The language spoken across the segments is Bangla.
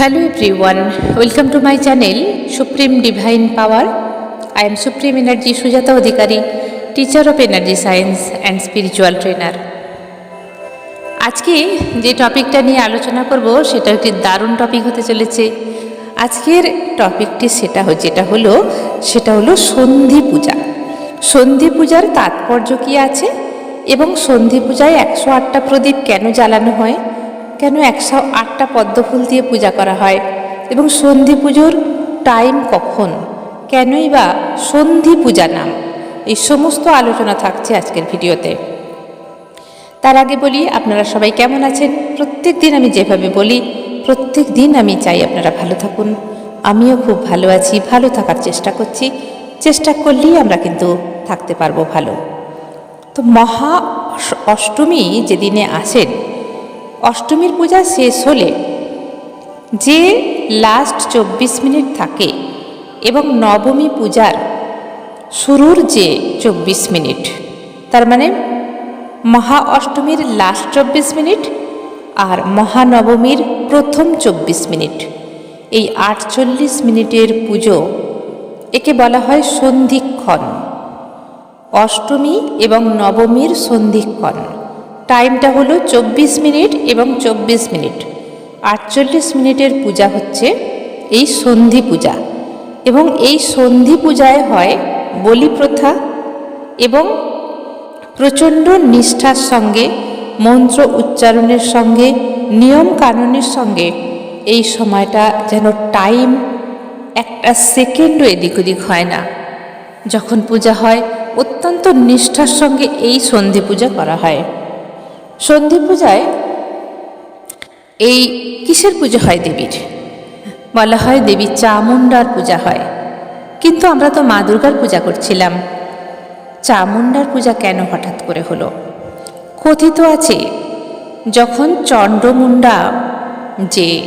Hello everyone, welcome to my channel Supreme Divine Power. I am Supreme Energy Sujata Adhikari, teacher of energy science and spiritual trainer. আজকে যে টপিকটা নিয়ে আলোচনা করব সেটা একটি দারুণ টপিক হতে চলেছে আজকের টপিকটি সেটা যেটা হলো সেটা হলো সন্ধি পূজা সন্ধি পূজার তাৎপর্য কী আছে এবং সন্ধি পূজায় একশো আটটা প্রদীপ কেন জ্বালানো হয় কেন একশো আটটা পদ্মফুল দিয়ে পূজা করা হয়? এবং সন্ধি পুজোর টাইম কখন? কেনই বা সন্ধি পূজা নাম? এই সমস্ত আলোচনা থাকছে আজকের ভিডিওতে। তার আগে বলি, আপনারা সবাই কেমন আছেন? প্রত্যেক দিন আমি যেভাবে বলি, প্রত্যেক দিন আমি চাই আপনারা ভালো থাকুন। আমিও খুব ভালো আছি, ভালো থাকার চেষ্টা করছি। চেষ্টা করলেই আমরা কিন্তু থাকতে পারব ভালো। তো মহা অষ্টমী যেদিনে আসেন অষ্টমীর পূজা শেষ হলে যে লাস্ট চব্বিশ মিনিট থাকে এবং নবমী পূজার শুরুর যে চব্বিশ মিনিট, তার মানে মহা অষ্টমীর লাস্ট চব্বিশ মিনিট আর মহানবমীর প্রথম চব্বিশ মিনিট, এই আটচল্লিশ মিনিটের পুজো একে বলা হয় সন্ধিক্ষণ, অষ্টমী এবং নবমীর সন্ধিক্ষণ। টাইমটা হলো চব্বিশ মিনিট এবং চব্বিশ মিনিট। আটচল্লিশ মিনিটের পূজা হচ্ছে এই সন্ধি পূজা। এবং এই সন্ধি পূজায় হয় বলি প্রথা এবং প্রচণ্ড নিষ্ঠার সঙ্গে, মন্ত্র উচ্চারণের সঙ্গে, নিয়ম কানুনের সঙ্গে এই সময়টা যেন টাইম একটা সেকেন্ডও এদিক ওদিক হয় না। যখন পূজা হয়, অত্যন্ত নিষ্ঠার সঙ্গে এই সন্ধি পূজা করা হয়। সন্ধি পূজায় এই কিসের পুজো হয় দেবীর? বলা হয় দেবী চামুণ্ডার পূজা হয়। কিন্তু আমরা তো মা দুর্গার পূজা করছিলাম। চামুণ্ডার পূজা কেন হঠাৎ করে হলো? কথিত আছে, যখন চণ্ডমুণ্ডা যে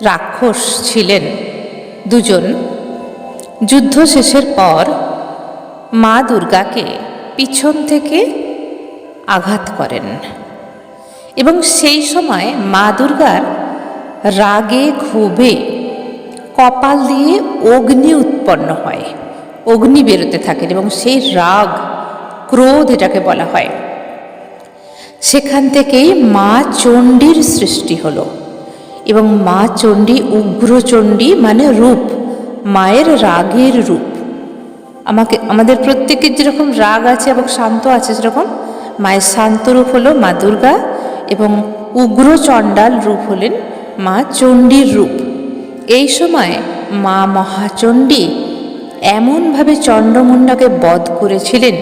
রাক্ষস ছিলেন দুজন, যুদ্ধ শেষের পর মা দুর্গাকে পিছন থেকে আঘাত করেন। এবং সেই সময় মা দুর্গার রাগে, ক্ষোভে কপাল দিয়ে অগ্নি উৎপন্ন হয়। অগ্নি বেরোতে থাকেন এবং সেই রাগ, ক্রোধ এটাকে বলা হয়। সেখান থেকেই মা চণ্ডীর সৃষ্টি হলো এবং মা চণ্ডী উগ্রচণ্ডী মানে রূপ, মায়ের রাগের রূপ। আমাকে, আমাদের প্রত্যেকের যেরকম রাগ আছে এবং শান্ত আছে সেরকম মায়ের শান্ত রূপ হলো মা দুর্গা এবং উগ্র চণ্ডাল রূপ হলেন মা চণ্ডীর রূপ। এই সময় মা মহাচণ্ডী এমনভাবে চণ্ডমুণ্ডাকে বধ করেছিলেন,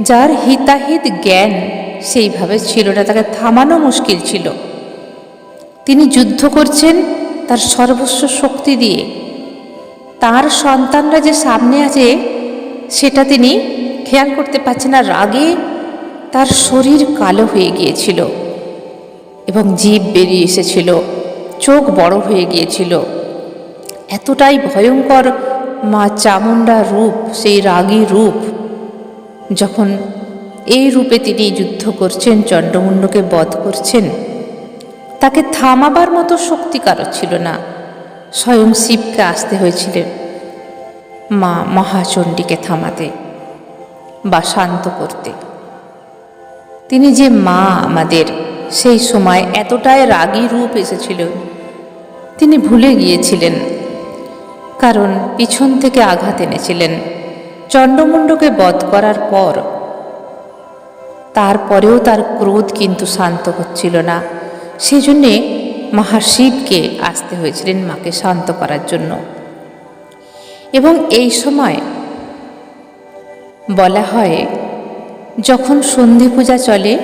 যার হিতাহিত জ্ঞান সেইভাবে ছিল না, তাকে থামানো মুশকিল ছিল। তিনি যুদ্ধ করছেন তার সর্বস্ব শক্তি দিয়ে। তার সন্তানরা যে সামনে আছে, সেটা তিনি খেয়াল করতে পারছেন না। রাগে তার শরীর কালো হয়ে গিয়েছিল এবং জীব বেরিয়ে এসেছিল, চোখ বড় হয়ে গিয়েছিল। এতটাই ভয়ঙ্কর মা চামুণ্ডা রূপ, সেই রাগী রূপ, যখন এই রূপে তিনি যুদ্ধ করছেন চণ্ডমুণ্ডকে বধ করছেন, তাকে থামাবার মতো শক্তি কারও ছিল না। স্বয়ং শিবকে আসতে হয়েছিলেন মা মহাচণ্ডীকে থামাতে বা শান্ত করতে। তিনি যে মা আমাদের, সেই সময় এতটাই রাগী রূপ এসেছিল। তিনি ভুলে গিয়েছিলেন, কারণ পিছন থেকে আঘাত এনেছিলেন। চণ্ডমুণ্ডকে বধ করার পর, তারপরেও তার ক্রোধ কিন্তু শান্ত হচ্ছিল না। সেই জন্যে মহাশিবকে আসতে হয়েছিলেন মাকে শান্ত করার জন্য। এবং এই সময় বলা হয় যখন সন্ধি পূজা চলে,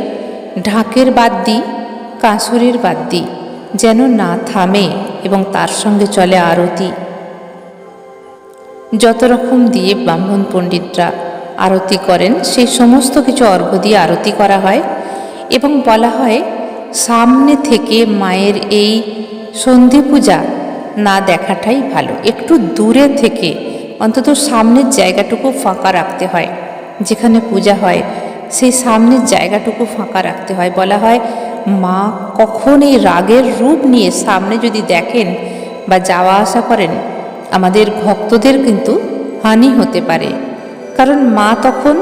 ঢাকের বাদ্যি, কাঁসরের বাদ্যি যেন না থামে এবং তার সঙ্গে চলে আরতি। যত রকম দিয়ে ব্রাহ্মণ পণ্ডিতরা আরতি করেন সেই সমস্ত কিছু অর্ঘ্য দিয়ে আরতি করা হয় এবং বলা হয়, সামনে থেকে মায়ের এই সন্ধি পূজা না দেখাটাই ভালো। একটু দূরে থেকে অন্তত সামনের জায়গাটুকু ফাঁকা রাখতে হয়। যেখানে পূজা হয়, সেই সামনের জায়গাটুকু ফাঁকা রাখতে হয়। বলা হয়, মা কখন এই রাগের রূপ নিয়ে সামনে যদি দেখেন বা যাওয়া আসা করেন, আমাদের ভক্তদের কিন্তু হানি হতে পারে। কারণ মা তখন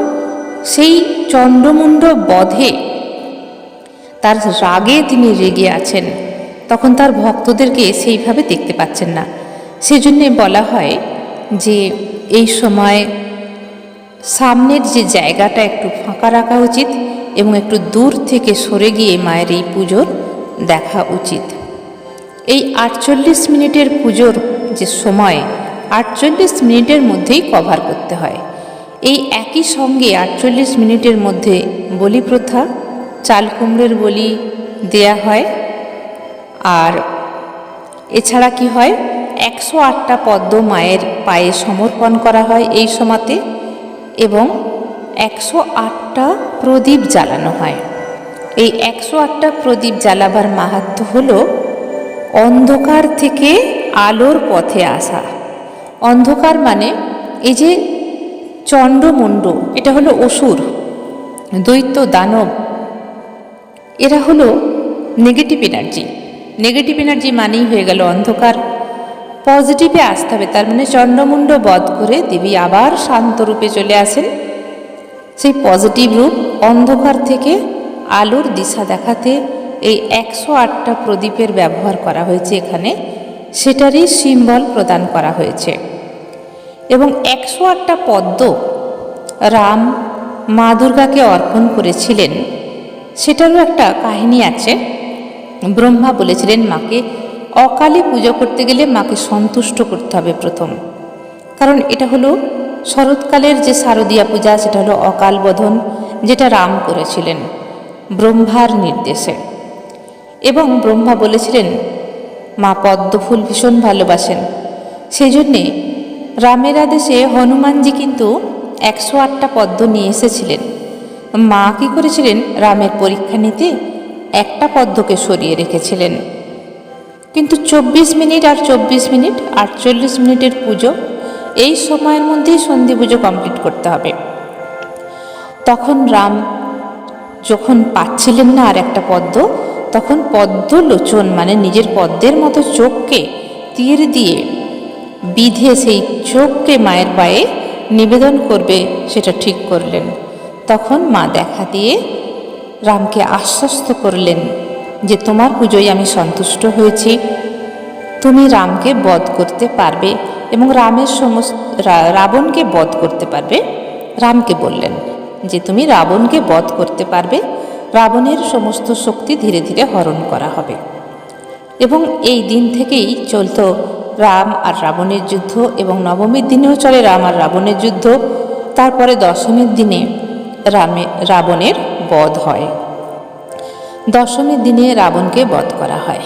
সেই চন্দ্রমুণ্ড বধে তার রাগে তিনি রেগে আছেন। তখন তার ভক্তদেরকে সেইভাবে দেখতে পাচ্ছেন না। সেজন্যে বলা হয় যে, এই সময় সামনের যে জায়গাটা একটু ফাঁকা রাখা উচিত এবং একটু দূর থেকে সরে গিয়ে মায়ের এই পুজোর দেখা উচিত। এই আটচল্লিশ মিনিটের পুজোর যে সময়, আটচল্লিশ মিনিটের মধ্যেই কভার করতে হয়। এই একই সঙ্গে আটচল্লিশ মিনিটের মধ্যে বলি প্রথা, চাল কুমড়োর বলি দেয়া হয়। আর এছাড়া কি হয়? একশো আটটা পদ্ম মায়ের পায়ে সমর্পণ করা হয় এই সময়তে এবং একশো আটটা প্রদীপ জ্বালানো হয়। এই একশো আটটা প্রদীপ জ্বালাবার মাহাত্ম হল অন্ধকার থেকে আলোর পথে আসা। অন্ধকার মানে এই যে চণ্ডমুণ্ড এটা হলো অসুর, দৈত্য দানব, এরা হলো নেগেটিভ এনার্জি নেগেটিভ এনার্জি মানেই হয়ে গেল অন্ধকার। পজিটিভে আসতে হবে। তার মানে চণ্ডমুণ্ড বধ করে দেবী আবার শান্ত রূপে চলে আসেন। সেই পজিটিভ রূপ অন্ধকার থেকে আলোর দিশা দেখাতে এই একশো আটটা প্রদীপের ব্যবহার করা হয়েছে এখানে। সেটারই সিম্বল প্রদান করা হয়েছে। এবং একশো আটটা পদ্ম রাম মা দুর্গাকে অর্পণ করেছিলেন। সেটারও একটা কাহিনী আছে। ব্রহ্মা বলেছিলেন, মাকে অকালে পুজো করতে গেলে মাকে সন্তুষ্ট করতে হবে প্রথম। কারণ এটা হলো শরৎকালের যে শারদীয়া পূজা, সেটা হলো অকাল বোধন, যেটা রাম করেছিলেন ব্রহ্মার নির্দেশে। এবং ব্রহ্মা বলেছিলেন, মা পদ্মফুল ভীষণ ভালোবাসেন। সেই জন্যে রামের আদেশে হনুমানজি কিন্তু একশো আটটা পদ্ম নিয়ে এসেছিলেন। মা কী করেছিলেন? রামের পরীক্ষা নিতে একটা পদ্মকে সরিয়ে রেখেছিলেন। কিন্তু চব্বিশ মিনিট আর চব্বিশ মিনিট আটচল্লিশ মিনিটের পুজো, এই সময়ের মধ্যেই সন্ধি পুজো কমপ্লিট করতে হবে। তখন রাম যখন পাচ্ছিলেন না আর একটা পদ্ম, তখন পদ্ম লোচন মানে নিজের পদ্মের মতো চোখকে তীর দিয়ে বিধে সেই চোখকে মায়ের পায়ে নিবেদন করবে, সেটা ঠিক করলেন। তখন মা দেখা দিয়ে রামকে আশ্বস্ত করলেন যে তোমার পুজোয় আমি সন্তুষ্ট হয়েছি। তুমি রামকে বধ করতে পারবে এবং রামের সমস্ত রাবণকে বধ করতে পারবে। রামকে বললেন, যে তুমি রাবণকে বধ করতে পারবে, রাবণের সমস্ত শক্তি ধীরে ধীরে হরণ করা হবে। এবং এই দিন থেকেই চলতো রাম আর রাবণের যুদ্ধ এবং নবমীর দিনেও চলে রাম আর রাবণের যুদ্ধ। তারপরে দশমীর দিনে রামে, রাবণের বধ হয়। দশমীর দিনে রাবণকে বধ করা হয়,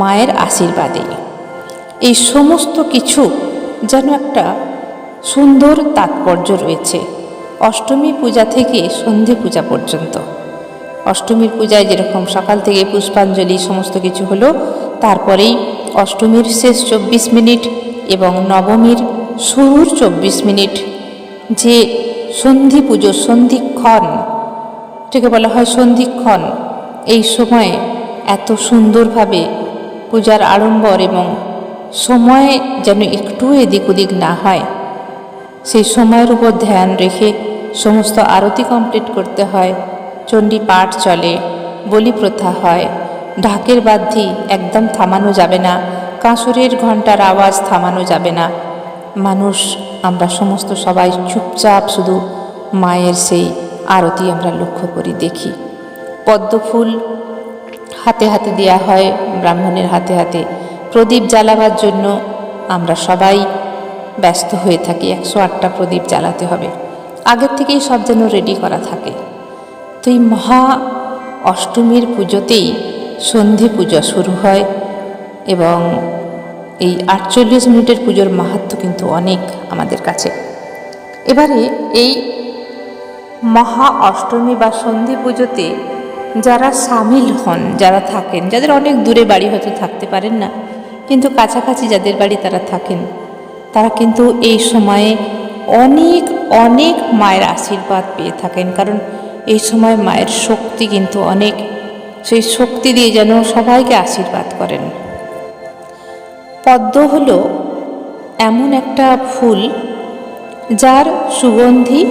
মায়ের আশীর্বাদে। এই সমস্ত কিছু যেন একটা সুন্দর তাৎপর্য রয়েছে অষ্টমী পূজা থেকে সন্ধি পূজা পর্যন্ত। অষ্টমীর পূজায় যেরকম সকাল থেকে পুষ্পাঞ্জলি সমস্ত কিছু হলো, তারপরেই অষ্টমীর শেষ চব্বিশ মিনিট এবং নবমীর শুরুর চব্বিশ মিনিট যে সন্ধি পুজো, সন্ধিক্ষণ, এটাকে বলা হয় সন্ধিক্ষণ এই সময়ে এত সুন্দরভাবে পূজার আড়ম্বর এবং সময় যেন একটু এদিক ওদিক না হয়, সেই সময়ের উপর ধ্যান রেখে সমস্ত আরতি কমপ্লিট করতে হয়। চণ্ডী পাঠ চলে, বলি প্রথা হয়, ঢাকের বাদ্যি একদম থামানো যাবে না, কাঁসরের ঘণ্টার আওয়াজ থামানো যাবে না। মানুষ, আমরা সমস্ত সবাই চুপচাপ শুধু মায়ের সেই আরতি আমরা লক্ষ্য করি দেখি। পদ্মফুল হাতে হাতে দেয়া হয়, ব্রাহ্মণের হাতে হাতে। প্রদীপ জ্বালাবার জন্য আমরা সবাই ব্যস্ত হয়ে থাকি, একশো আটটা প্রদীপ জ্বালাতে হবে। আগের থেকেই সব যেন রেডি করা থাকে। তো এই মহা অষ্টমীর পুজোতেই সন্ধি পুজো শুরু হয় এবং এই আটচল্লিশ মিনিটের পুজোর মাহাত্ম কিন্তু অনেক আমাদের কাছে। এবারে এই মহা অষ্টমী বা সন্ধি পুজোতে যারা সামিল হন, যারা থাকেন, যাদের অনেক দূরে বাড়ি হয়তো থাকতে পারেন না, কিন্তু কাছাকাছি যাদের বাড়ি তারা থাকেন, তারা কিন্তু এই সময়ে অনেক অনেক মায়ের আশীর্বাদ পেয়ে থাকেন, কারণ এই সময় মায়ের শক্তি কিন্তু অনেক। সেই শক্তি দিয়ে যেন সবাইকে আশীর্বাদ করেন। পদ্ম হলো এমন একটা ফুল, যার সুগন্ধি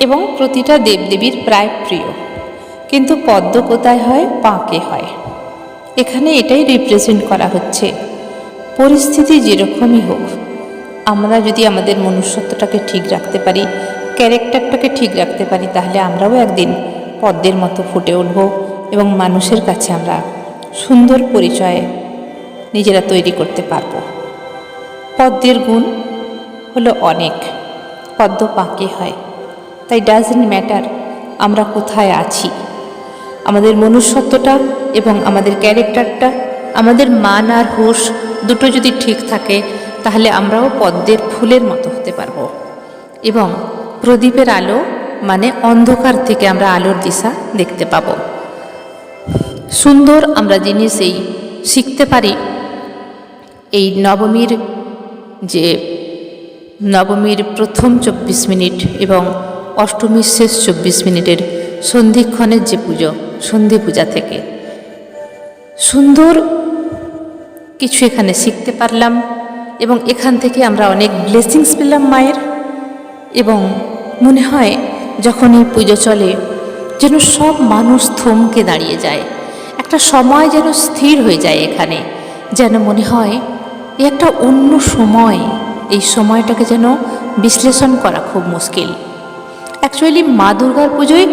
এবং প্রতিটা দেবদেবীর প্রায় প্রিয়। কিন্তু পদ্ম কোথায় হয়? পাঁকে হয়। এখানে এটাই রিপ্রেজেন্ট করা হচ্ছে। পরিস্থিতি যেরকমই হোক, আমরা যদি আমাদের মনুষ্যত্বটাকে ঠিক রাখতে পারি, ক্যারেক্টারটাকে ঠিক রাখতে পারি, তাহলে আমরাও একদিন পদ্মের মতো ফুটে উঠব এবং মানুষের কাছে আমরা সুন্দর পরিচয় নিজেরা তৈরি করতে পারব। পদ্মের গুণ হলো অনেক। পদ্ম পাকে হয়। তাই ডাজেন্ট ম্যাটার আমরা কোথায় আছি। আমাদের মনুষ্যত্বটা এবং আমাদের ক্যারেক্টারটা, আমাদের মান আর হুঁশ দুটো যদি ঠিক থাকে, তাহলে আমরাও পদ্মের ফুলের মতো হতে পারব। এবং প্রদীপের আলো মানে অন্ধকার থেকে আমরা আলোর দিশা দেখতে পাবো। সুন্দর আমরা জিনিস এই শিখতে পারি। এই নবমীর যে নবমীর প্রথম চব্বিশ মিনিট এবং অষ্টমীর শেষ চব্বিশ মিনিটের সন্ধিক্ষণের যে পুজো সন্ধি পূজা থেকে। সুন্দর কিছু এখানে শিখতে পারলাম এবং এখান থেকে আমরা অনেক ব্লেসিংস পেলাম মায়ের। এবং মনে হয় যখন এই পুজো চলে যেন সব মানুষ থমকে দাঁড়িয়ে যায়। একটা সময় যেন স্থির হয়ে যায় এখানে, যেন মনে হয় এ একটা অন্য সময়, এই সময়টাকে যেন বিশ্লেষণ করা খুব মুশকিল। অ্যাকচুয়ালি মা দুর্গার পুজোয়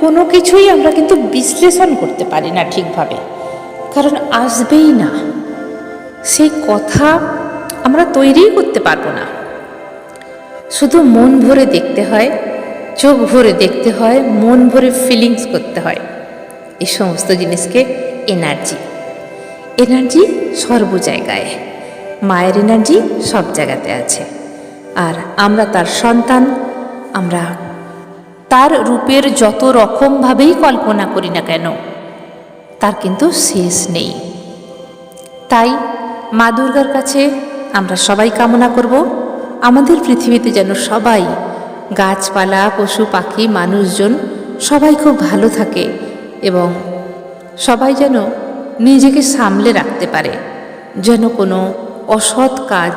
কোনো কিছুই আমরা কিন্তু বিশ্লেষণ করতে পারি না ঠিকভাবে। কারণ আসবেই না। সেই কথা আমরা তৈরিই করতে পারব না। শুধু মন ভরে দেখতে হয়, চোখ ভরে দেখতে হয়, মন ভরে ফিলিংস করতে হয়। এই সমস্ত জিনিসকে এনার্জি এনার্জি সর্ব জায়গায় মায়ের এনার্জি সব জায়গাতে আছে। আর আমরা তার সন্তান, আমরা তার রূপের যত রকমভাবেই কল্পনা করি না কেন, তার কিন্তু শেষ নেই। তাই মা দুর্গার কাছে আমরা সবাই কামনা করব, আমাদের পৃথিবীতে যেন সবাই গাছপালা, পশু, পাখি, মানুষজন সবাই খুব ভালো থাকে এবং সবাই যেন নিজেকে সামলে রাখতে পারে, যেন কোনো অসৎ কাজ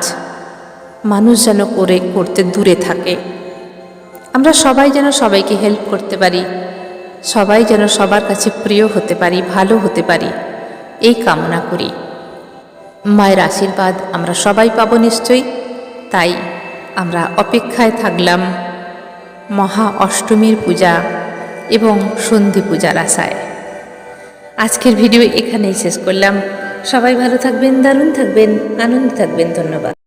মানুষ যেন করে, করতে দূরে থাকে। আমরা সবাই যেন সবাইকে হেল্প করতে পারি। সবাই যেন সবার কাছে প্রিয় হতে পারি, ভালো হতে পারি। এই কামনা করি। মায়ের আশীর্বাদ আমরা সবাই পাবো নিশ্চয়ই। তাই আমরা অপেক্ষায় থাকলাম মহা অষ্টমীর পূজা এবং সন্ধি পূজার আশায়। আজকের ভিডিও এখানেই শেষ করলাম। সবাই ভালো থাকবেন, দারুণ থাকবেন, আনন্দ থাকবেন, ধন্যবাদ।